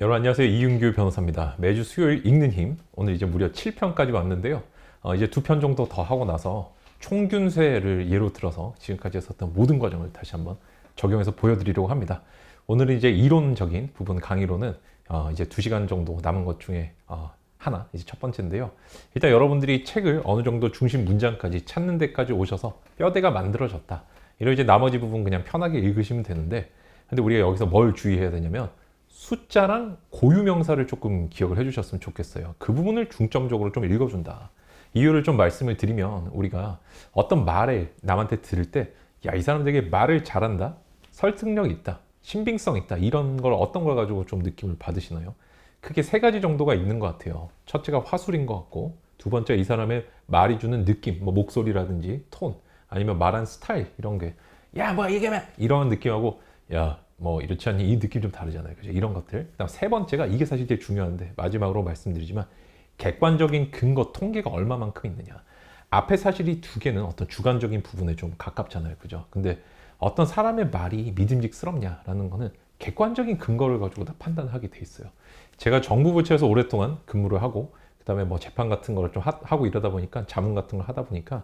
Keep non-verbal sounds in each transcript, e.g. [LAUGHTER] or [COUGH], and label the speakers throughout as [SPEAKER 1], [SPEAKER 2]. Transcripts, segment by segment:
[SPEAKER 1] 여러분 안녕하세요 이윤규 변호사입니다. 매주 수요일 읽는 힘 오늘 이제 무려 7편까지 왔는데요. 어, 이제 두 편 정도 더 하고 나서 총균세를 예로 들어서 지금까지 했었던 모든 과정을 다시 한번 적용해서 보여드리려고 합니다. 오늘은 이제 이론적인 부분 강의로는 어, 이제 두 시간 정도 남은 것 중에 어, 하나 이제 첫 번째인데요. 일단 여러분들이 책을 어느 정도 중심 문장까지 찾는 데까지 오셔서 뼈대가 만들어졌다. 이런 이제 나머지 부분 그냥 편하게 읽으시면 되는데 근데 우리가 여기서 뭘 주의해야 되냐면 숫자랑 고유명사를 조금 기억을 해주셨으면 좋겠어요. 그 부분을 중점적으로 좀 읽어준다. 이유를 좀 말씀을 드리면 우리가 어떤 말을 남한테 들을 때, 야, 이 사람 되게 말을 잘한다? 설득력 있다? 신빙성 있다? 이런 걸 어떤 걸 가지고 좀 느낌을 받으시나요? 크게 세 가지 정도가 있는 것 같아요. 첫째가 화술인 것 같고, 두 번째 이 사람의 말이 주는 느낌, 뭐 목소리라든지 톤, 아니면 말한 스타일, 이런 게, 야, 뭐 이게 이런 느낌하고, 야, 뭐 이렇지 않니 이 느낌 좀 다르잖아요. 그죠? 이런 것들. 그다음 세 번째가 이게 사실 제일 중요한데 마지막으로 말씀드리지만 객관적인 근거 통계가 얼마만큼 있느냐. 앞에 사실 이 두 개는 어떤 주관적인 부분에 좀 가깝잖아요. 그죠? 근데 어떤 사람의 말이 믿음직스럽냐라는 거는 객관적인 근거를 가지고 다 판단하게 돼 있어요. 제가 정부 부처에서 오랫동안 근무를 하고 그다음에 뭐 재판 같은 거를 좀 하, 고 이러다 보니까 자문 같은 걸 하다 보니까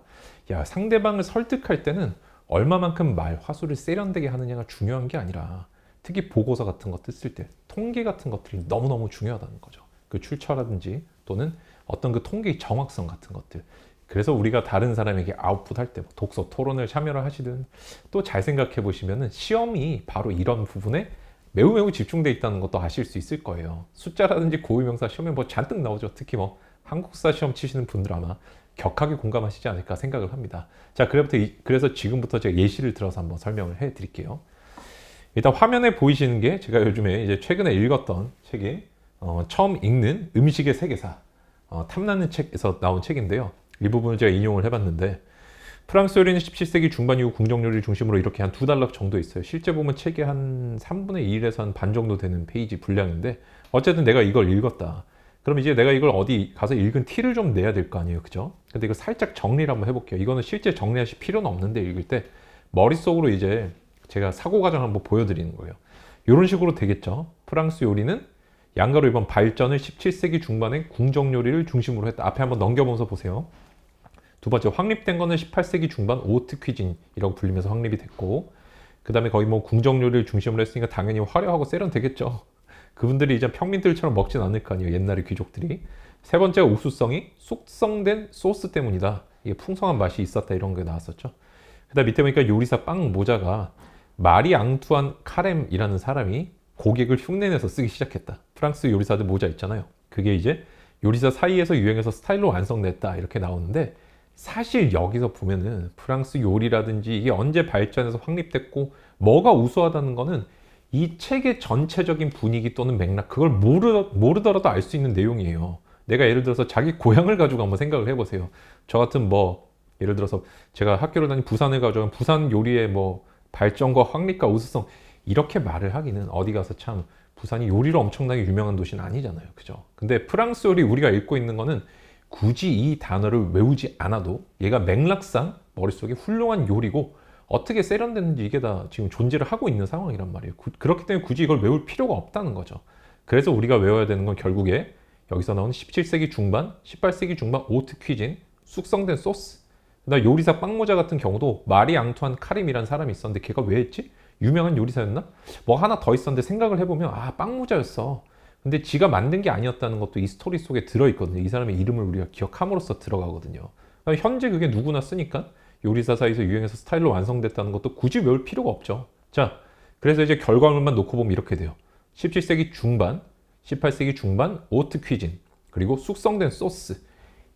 [SPEAKER 1] 야 상대방을 설득할 때는 얼마만큼 말 화술을 세련되게 하느냐가 중요한 게 아니라 특히 보고서 같은 것들 쓸 때 통계 같은 것들이 너무너무 중요하다는 거죠. 그 출처라든지 또는 어떤 그 통계의 정확성 같은 것들. 그래서 우리가 다른 사람에게 아웃풋 할 때 독서 토론을 참여를 하시든 또 잘 생각해 보시면은 시험이 바로 이런 부분에 매우 매우 집중돼 있다는 것도 아실 수 있을 거예요. 숫자라든지 고유명사 시험에 뭐 잔뜩 나오죠. 특히 뭐 한국사 시험 치시는 분들 아마 격하게 공감하시지 않을까 생각을 합니다. 자, 그래서 지금부터 제가 예시를 들어서 한번 설명을 해 드릴게요. 일단 화면에 보이시는 게 제가 요즘에 이제 최근에 읽었던 책이 어, 처음 읽는 음식의 세계사 어, 탐나는 책에서 나온 책인데요. 이 부분을 제가 인용을 해봤는데 프랑스 요리는 17세기 중반 이후 궁정 요리를 중심으로 이렇게 한 두 달락 정도 있어요. 실제 보면 책이 한 3분의 1에서 한 반 정도 되는 페이지 분량인데 어쨌든 내가 이걸 읽었다. 그럼 이제 내가 이걸 어디 가서 읽은 티를 좀 내야 될 거 아니에요. 그죠? 근데 이거 살짝 정리를 한번 해볼게요. 이거는 실제 정리하실 필요는 없는데 읽을 때 머릿속으로 이제 제가 사고 과정 한번 보여드리는 거예요. 이런 식으로 되겠죠. 프랑스 요리는 양가로 이번 발전을 17세기 중반에 궁정 요리를 중심으로 했다. 앞에 한번 넘겨보면서 보세요. 두 번째 확립된 거는 18세기 중반 오트 퀴진이라고 불리면서 확립이 됐고 그 다음에 거의 뭐 궁정 요리를 중심으로 했으니까 당연히 화려하고 세련되겠죠. [LAUGHS] 그분들이 이제 평민들처럼 먹진 않을 거 아니에요. 옛날의 귀족들이. 세 번째 우수성이 숙성된 소스 때문이다. 이게 풍성한 맛이 있었다 이런 게 나왔었죠. 그다음 밑에 보니까 요리사 빵 모자가 마리 앙투안 카렘이라는 사람이 고객을 흉내내서 쓰기 시작했다. 프랑스 요리사들 모자 있잖아요. 그게 이제 요리사 사이에서 유행해서 스타일로 완성됐다 이렇게 나오는데 사실 여기서 보면은 프랑스 요리라든지 이게 언제 발전해서 확립됐고 뭐가 우수하다는 거는 이 책의 전체적인 분위기 또는 맥락 그걸 모르, 모르더라도 알 수 있는 내용이에요. 내가 예를 들어서 자기 고향을 가지고 한번 생각을 해보세요. 저 같은 뭐 예를 들어서 제가 학교를 다닌 부산을 가져온 부산 요리의 뭐 발전과 확립과 우수성 이렇게 말을 하기는 어디 가서 참 부산이 요리로 엄청나게 유명한 도시는 아니잖아요. 그죠? 근데 프랑스 요리 우리가 읽고 있는 거는 굳이 이 단어를 외우지 않아도 얘가 맥락상 머릿속에 훌륭한 요리고 어떻게 세련됐는지 이게 다 지금 존재를 하고 있는 상황이란 말이에요. 구, 그렇기 때문에 굳이 이걸 외울 필요가 없다는 거죠. 그래서 우리가 외워야 되는 건 결국에 여기서 나오는 17세기 중반, 18세기 중반 오트 퀴진, 숙성된 소스. 나 요리사 빵모자 같은 경우도 마리 앙투안 카림이라는 사람이 있었는데 걔가 왜 했지? 유명한 요리사였나? 뭐 하나 더 있었는데 생각을 해보면 아 빵모자였어. 근데 지가 만든 게 아니었다는 것도 이 스토리 속에 들어있거든요. 이 사람의 이름을 우리가 기억함으로써 들어가거든요. 현재 그게 누구나 쓰니까 요리사 사이에서 유행해서 스타일로 완성됐다는 것도 굳이 외울 필요가 없죠. 자, 그래서 이제 결과물만 놓고 보면 이렇게 돼요. 17세기 중반, 18세기 중반 오트 퀴진, 그리고 숙성된 소스.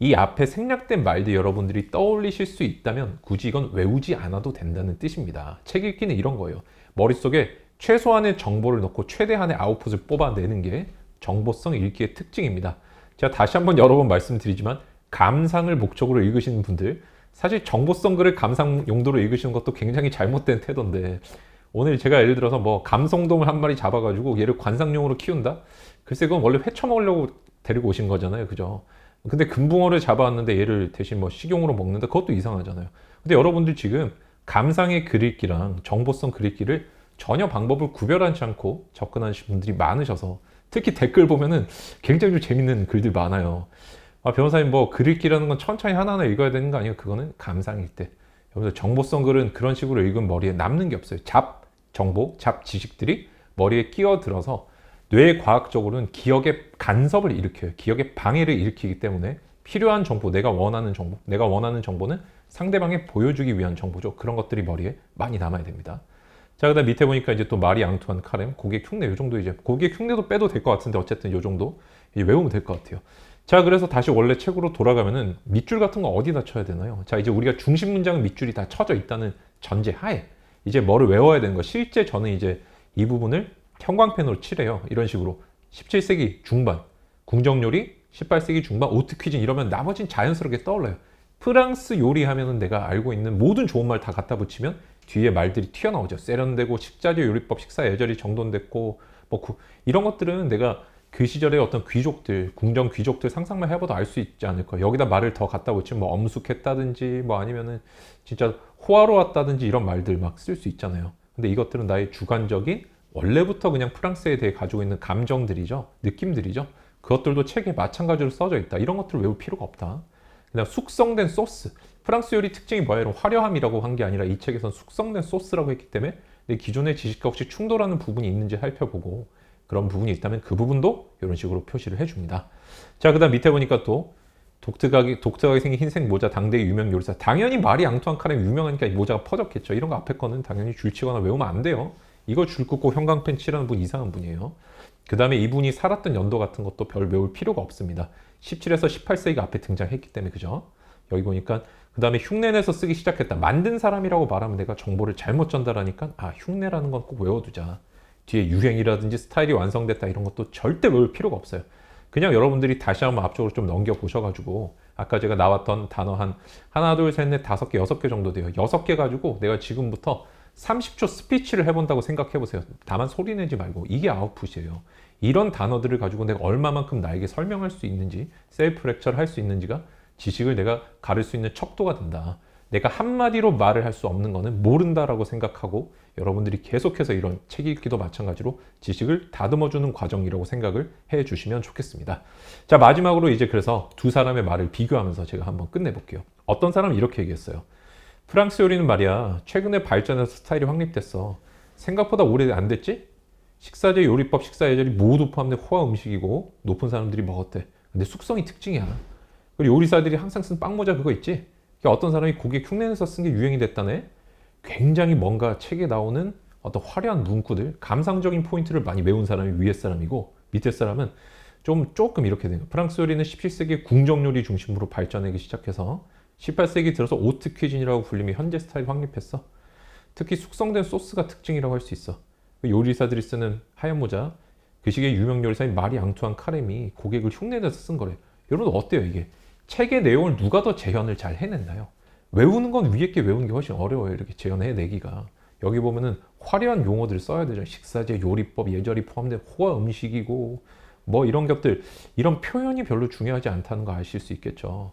[SPEAKER 1] 이 앞에 생략된 말들 여러분들이 떠올리실 수 있다면 굳이 이건 외우지 않아도 된다는 뜻입니다. 책 읽기는 이런 거예요. 머릿속에 최소한의 정보를 넣고 최대한의 아웃풋을 뽑아내는 게 정보성 읽기의 특징입니다. 제가 다시 한번 여러 번 말씀드리지만 감상을 목적으로 읽으시는 분들 사실 정보성 글을 감상 용도로 읽으시는 것도 굉장히 잘못된 태도인데 오늘 제가 예를 들어서 뭐 감성돔을 한 마리 잡아가지고 얘를 관상용으로 키운다? 글쎄 그건 원래 회 처먹으려고 데리고 오신 거잖아요. 그죠? 근데 금붕어를 잡아왔는데 얘를 대신 뭐 식용으로 먹는다? 그것도 이상하잖아요. 근데 여러분들 지금 감상의 글 읽기랑 정보성 글 읽기를 전혀 방법을 구별하지 않고 접근하시는 분들이 많으셔서 특히 댓글 보면은 굉장히 좀 재밌는 글들 많아요. 아, 변호사님 뭐 글 읽기라는 건 천천히 하나하나 읽어야 되는 거 아니에요? 그거는 감상일 때. 여기서 정보성 글은 그런 식으로 읽은 머리에 남는 게 없어요. 잡 정보, 잡 지식들이 머리에 끼어들어서 뇌 과학적으로는 기억의 간섭을 일으켜요. 기억의 방해를 일으키기 때문에 필요한 정보, 내가 원하는 정보, 내가 원하는 정보는 상대방에 보여주기 위한 정보죠. 그런 것들이 머리에 많이 남아야 됩니다. 자, 그다음 밑에 보니까 이제 또 마리 앙투안 카렘, 고객 흉내 요 정도 이제 고객 흉내도 빼도 될 것 같은데 어쨌든 요 정도 외우면 될 것 같아요. 자, 그래서 다시 원래 책으로 돌아가면은 밑줄 같은 거 어디다 쳐야 되나요? 자, 이제 우리가 중심 문장은 밑줄이 다 쳐져 있다는 전제 하에 이제 뭐를 외워야 되는 거. 실제 저는 이제 이 부분을 형광펜으로 칠해요. 이런 식으로 17세기 중반 궁정 요리, 18세기 중반 오트 퀴즈 이러면 나머진 자연스럽게 떠올라요. 프랑스 요리 하면은 내가 알고 있는 모든 좋은 말 다 갖다 붙이면 뒤에 말들이 튀어나오죠. 세련되고 식자재 요리법, 식사 예절이 정돈됐고 뭐 그, 이런 것들은 내가 그 시절의 어떤 귀족들, 궁정 귀족들 상상만 해봐도 알 수 있지 않을까. 여기다 말을 더 갖다 붙이면 뭐 엄숙했다든지 뭐 아니면은 진짜 호화로웠다든지 이런 말들 막 쓸 수 있잖아요. 근데 이것들은 나의 주관적인 원래부터 그냥 프랑스에 대해 가지고 있는 감정들이죠. 느낌들이죠. 그것들도 책에 마찬가지로 써져 있다. 이런 것들을 외울 필요가 없다. 그다음 숙성된 소스. 프랑스 요리 특징이 뭐예요? 화려함이라고 한 게 아니라 이 책에선 숙성된 소스라고 했기 때문에 내 기존의 지식과 혹시 충돌하는 부분이 있는지 살펴보고 그런 부분이 있다면 그 부분도 이런 식으로 표시를 해줍니다. 자, 그 다음 밑에 보니까 또 독특하게, 독특하게 생긴 흰색 모자 당대의 유명 요리사. 당연히 마리 앙투안 카렘 유명하니까 이 모자가 퍼졌겠죠. 이런 거 앞에 거는 당연히 줄치거나 외우면 안 돼요. 이거 줄 긋고 형광펜 칠하는 분 이상한 분이에요. 그 다음에 이분이 살았던 연도 같은 것도 별 외울 필요가 없습니다. 17에서 18세기가 앞에 등장했기 때문에 그죠? 여기 보니까 그 다음에 흉내내서 쓰기 시작했다. 만든 사람이라고 말하면 내가 정보를 잘못 전달하니까 아 흉내라는 건 꼭 외워두자. 뒤에 유행이라든지 스타일이 완성됐다 이런 것도 절대 외울 필요가 없어요. 그냥 여러분들이 다시 한번 앞쪽으로 좀 넘겨 보셔가지고 아까 제가 나왔던 단어 한 하나 둘 셋 넷 다섯 개 여섯 개 정도 돼요. 여섯 개 가지고 내가 지금부터 30초 스피치를 해본다고 생각해 보세요. 다만 소리 내지 말고 이게 아웃풋이에요. 이런 단어들을 가지고 내가 얼마만큼 나에게 설명할 수 있는지 셀프 렉처를 할 수 있는지가 지식을 내가 가를 수 있는 척도가 된다. 내가 한마디로 말을 할 수 없는 거는 모른다라고 생각하고 여러분들이 계속해서 이런 책 읽기도 마찬가지로 지식을 다듬어 주는 과정이라고 생각을 해 주시면 좋겠습니다. 자, 마지막으로 이제 그래서 두 사람의 말을 비교하면서 제가 한번 끝내 볼게요. 어떤 사람은 이렇게 얘기했어요. 프랑스 요리는 말이야, 최근에 발전해서 스타일이 확립됐어. 생각보다 오래 안 됐지? 식사재 요리법, 식사 예절이 모두 포함된 호화 음식이고 높은 사람들이 먹었대. 근데 숙성이 특징이야. 그리고 요리사들이 항상 쓴 빵모자 그거 있지? 어떤 사람이 고객 흉내내서 쓴 게 유행이 됐다네? 굉장히 뭔가 책에 나오는 어떤 화려한 문구들, 감상적인 포인트를 많이 외운 사람이 위에 사람이고 밑에 사람은 좀 조금 이렇게 돼요. 프랑스 요리는 17세기 궁정 요리 중심으로 발전하기 시작해서 18세기 들어서 오트 퀴진이라고 불리며 현재 스타일 확립했어. 특히 숙성된 소스가 특징이라고 할 수 있어. 요리사들이 쓰는 하얀 모자, 그 시기의 유명 요리사인 마리 앙투안 카렘이 고객을 흉내내서 쓴 거래. 여러분 어때요 이게? 책의 내용을 누가 더 재현을 잘 해냈나요? 외우는 건 위에 게 외우는 게 훨씬 어려워요. 이렇게 재현해내기가. 여기 보면은 화려한 용어들을 써야 되죠. 식사제, 요리법, 예절이 포함된 호화 음식이고 뭐 이런 것들 이런 표현이 별로 중요하지 않다는 거 아실 수 있겠죠.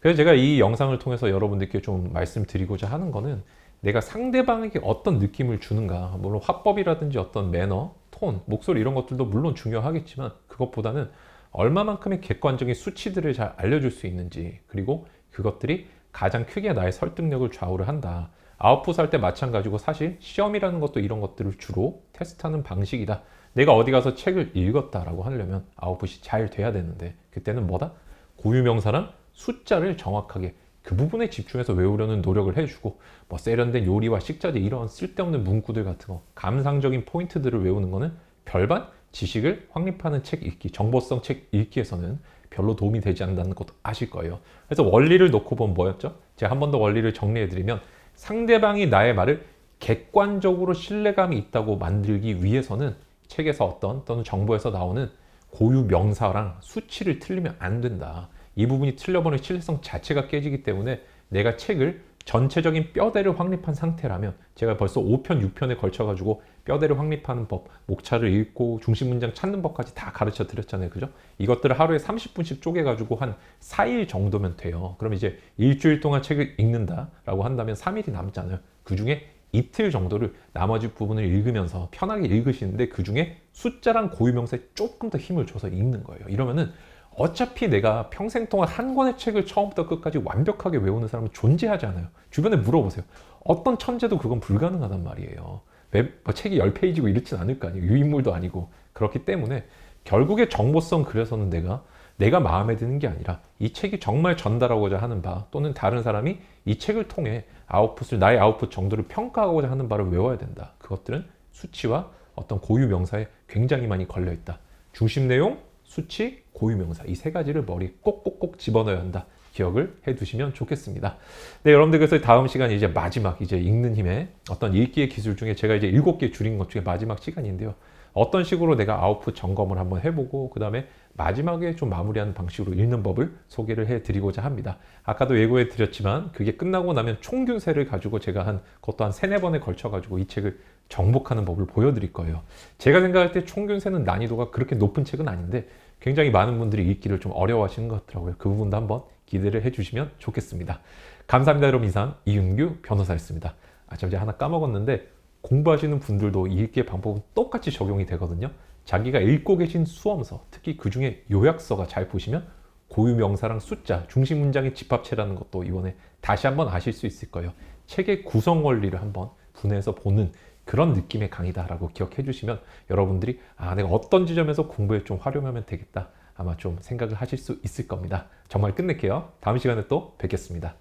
[SPEAKER 1] 그래서 제가 이 영상을 통해서 여러분들께 좀 말씀드리고자 하는 거는 내가 상대방에게 어떤 느낌을 주는가 물론 화법이라든지 어떤 매너, 톤, 목소리 이런 것들도 물론 중요하겠지만 그것보다는 얼마만큼의 객관적인 수치들을 잘 알려줄 수 있는지 그리고 그것들이 가장 크게 나의 설득력을 좌우를 한다. 아웃풋 할 때 마찬가지고 사실 시험이라는 것도 이런 것들을 주로 테스트하는 방식이다. 내가 어디 가서 책을 읽었다라고 하려면 아웃풋이 잘 돼야 되는데 그때는 뭐다? 고유명사랑 숫자를 정확하게 그 부분에 집중해서 외우려는 노력을 해주고 뭐 세련된 요리와 식자재 이런 쓸데없는 문구들 같은 거 감상적인 포인트들을 외우는 거는 별반 지식을 확립하는 책 읽기, 정보성 책 읽기에서는 별로 도움이 되지 않는다는 것도 아실 거예요. 그래서 원리를 놓고 보면 뭐였죠? 제가 한 번 더 원리를 정리해드리면 상대방이 나의 말을 객관적으로 신뢰감이 있다고 만들기 위해서는 책에서 어떤 또는 정보에서 나오는 고유 명사랑 수치를 틀리면 안 된다. 이 부분이 틀려버리면 신뢰성 자체가 깨지기 때문에 내가 책을 전체적인 뼈대를 확립한 상태라면 제가 벌써 5편, 6편에 걸쳐가지고 뼈대를 확립하는 법, 목차를 읽고 중심 문장 찾는 법까지 다 가르쳐 드렸잖아요. 그죠? 이것들을 하루에 30분씩 쪼개가지고 한 4일 정도면 돼요. 그럼 이제 일주일 동안 책을 읽는다라고 한다면 3일이 남잖아요. 그 중에 이틀 정도를 나머지 부분을 읽으면서 편하게 읽으시는데 그 중에 숫자랑 고유명사에 조금 더 힘을 줘서 읽는 거예요. 이러면은 어차피 내가 평생 동안 한 권의 책을 처음부터 끝까지 완벽하게 외우는 사람은 존재하지 않아요. 주변에 물어보세요. 어떤 천재도 그건 불가능하단 말이에요. 웹, 뭐 책이 10페이지고 이렇진 않을 거 아니에요. 유인물도 아니고. 그렇기 때문에 결국에 정보성 글에서는 내가 내가 마음에 드는 게 아니라 이 책이 정말 전달하고자 하는 바 또는 다른 사람이 이 책을 통해 아웃풋을 나의 아웃풋 정도를 평가하고자 하는 바를 외워야 된다. 그것들은 수치와 어떤 고유 명사에 굉장히 많이 걸려 있다. 중심 내용, 수치, 고유 명사 이 세 가지를 머리에 꼭꼭꼭 집어넣어야 한다. 기억을 해 두시면 좋겠습니다. 네, 여러분들 그래서 다음 시간이 이제 마지막 이제 읽는 힘의 어떤 읽기의 기술 중에 제가 이제 일곱 개 줄인 것 중에 마지막 시간인데요. 어떤 식으로 내가 아웃풋 점검을 한번 해보고 그 다음에 마지막에 좀 마무리하는 방식으로 읽는 법을 소개를 해드리고자 합니다. 아까도 예고해 드렸지만 그게 끝나고 나면 총균세를 가지고 제가 한 그것도 한 세네 번에 걸쳐 가지고 이 책을 정복하는 법을 보여드릴 거예요. 제가 생각할 때 총균세는 난이도가 그렇게 높은 책은 아닌데 굉장히 많은 분들이 읽기를 좀 어려워하시는 것 같더라고요. 그 부분도 한번 기대를 해주시면 좋겠습니다. 감사합니다, 여러분. 이상 이윤규 변호사였습니다. 아, 저 이제 하나 까먹었는데 공부하시는 분들도 읽기의 방법은 똑같이 적용이 되거든요. 자기가 읽고 계신 수험서, 특히 그 중에 요약서가 잘 보시면 고유 명사랑 숫자, 중심 문장의 집합체라는 것도 이번에 다시 한번 아실 수 있을 거예요. 책의 구성 원리를 한번 분해해서 보는 그런 느낌의 강의다라고 기억해 주시면 여러분들이 아, 내가 어떤 지점에서 공부에 좀 활용하면 되겠다. 아마 좀 생각을 하실 수 있을 겁니다. 정말 끝낼게요. 다음 시간에 또 뵙겠습니다.